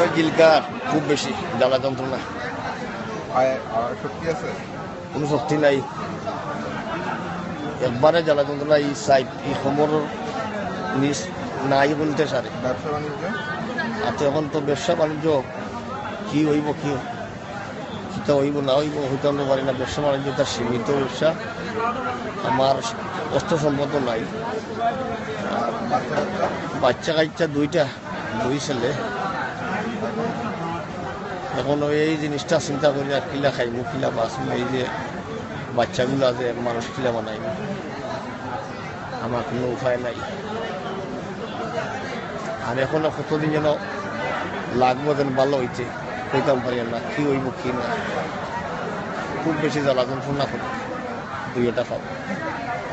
আমার জিলকার খুব বেশি জ্বালা যন্ত্রণা। শক্তি আছে? কোনো শক্তি নাই। একবারে জ্বালা যন্ত্রণা এই সাইড এই সমর নিচ নাই বলতে সারে। ব্যবসা বাণিজ্য? আর এখন তো ব্যবসা বাণিজ্য কি হইব কি কিতা হইব না হইব হইতে আমরা পারি না। ব্যবসা বাণিজ্য তার সীমিত ব্যবসা। আমার অস্ত্র সম্পদ নাই। বাচ্চা? কাচ্চা দুইটা দুই ছেলে। এখন এই জিনিসটা চিন্তা করি, আর কিলা খাইব কিলা বাঁচব এই যে বাচ্চাগুলো আছে মানুষ কিলা বানাইব। আমার কোনো উপায় নাই। আর এখনও কতদিন যেন লাগবো যেন ভালো হইতে, কইতাম পারি না, কি হইব, কি না। খুব বেশি জ্বালা যন্ত্রণা করে দুই এটা পাবো